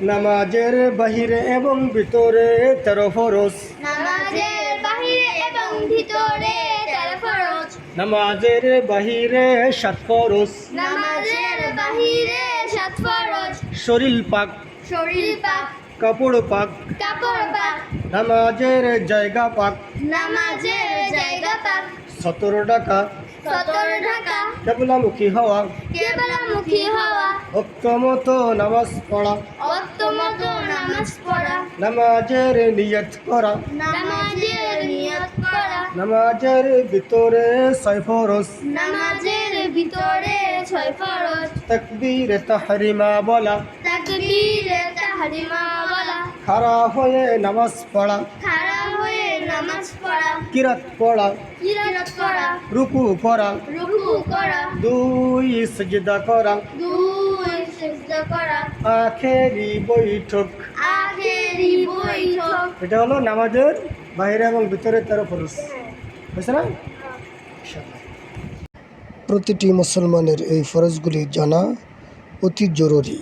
নামাজের বাহিরে এবং ভিতরে তেরো ফরজ। নামাজের বাহিরে এবং ভিতরে তেরো ফরজ। নামাজের বাহিরে সাত ফরজ। নামাজের বাহিরে সাত ফরজ। শরীর পাক। শরীর পাক। কাপড় পাক। কাপড় পাক। নামাজের জায়গা পাক। নামাজের জায়গা পাক। সতর টাকা। ঢাকা কেবলামুখী হওয়া। কেবলামুখী হওয়া। ভক্ত মতো নামাজ পড়া। অক্ত মতো নামাজ পড়া। নামাজের নিয়ত করা। নামাজের নিয়ত করা। নামাজের ভিতরে ছয় ফরজ। নামাজের ভিতরে ছয় ফরজ। তাকবীরে তাহরিমা বলা। খাড়া হয়ে নামাজ পড়া। খাড়া হয়ে নামাজ পড়া। কিরাত পড়া। কিরাত করা রুকু করা। রুকু করা। দুই সজদা করা। দুই সিজদা করা। আখেরি বৈঠক। আখেরি বৈঠক। এটা হলো নামাজের বাইরে এবং ভিতরে তেরো ফরজ। বুঝছে না? প্রতিটি মুসলমানের এই ফরজগুলি জানা অতি জরুরি।